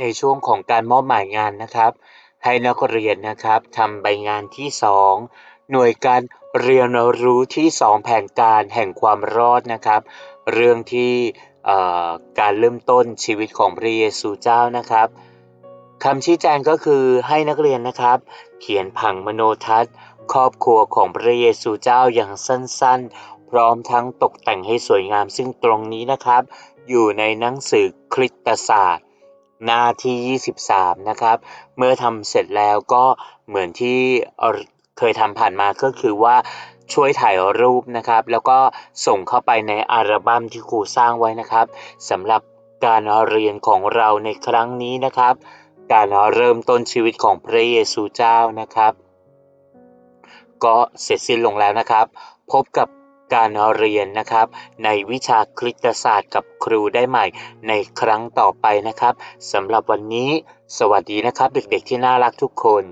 ในช่วงของการมอบหมายงานนะครับ ให้นักเรียนนะครับทำใบงานที่ 2 หน่วยการเรียนรู้ที่ 2 แผนการแห่งความรอดนะครับ เรื่องที่การเริ่มต้นชีวิตของพระเยซูเจ้านะครับคำชี้แจงก็คือให้นักเรียนนะครับ เขียนผังมโนทัศน์ ครอบครัวของพระเยซูเจ้าอย่างสั้นๆ พร้อมทั้งตกแต่งให้สวยงามซึ่งตรงนี้นะครับ อยู่ในหนังสือคริสตศาสตร์ น้าที่ 23 นะครับ เมื่อทำเสร็จแล้วก็เหมือนที่เคยทำผ่านมาก็คือว่าช่วยถ่ายรูปนะครับ แล้วก็ส่งเข้าไปในอัลบั้มที่ครูสร้างไว้นะครับสำหรับการเรียนของเราในครั้งนี้นะครับ การเริ่มต้นชีวิตของพระเยซูเจ้านะครับ ก็เสร็จสิ้นลงแล้วนะครับ พบกับ การเรียนนะครับ ในวิชาคริสตศาสตร์กับครูได้ใหม่ในครั้งต่อไปนะครับสำหรับวันนี้ สวัสดีนะครับ เด็กๆที่น่ารักทุกคน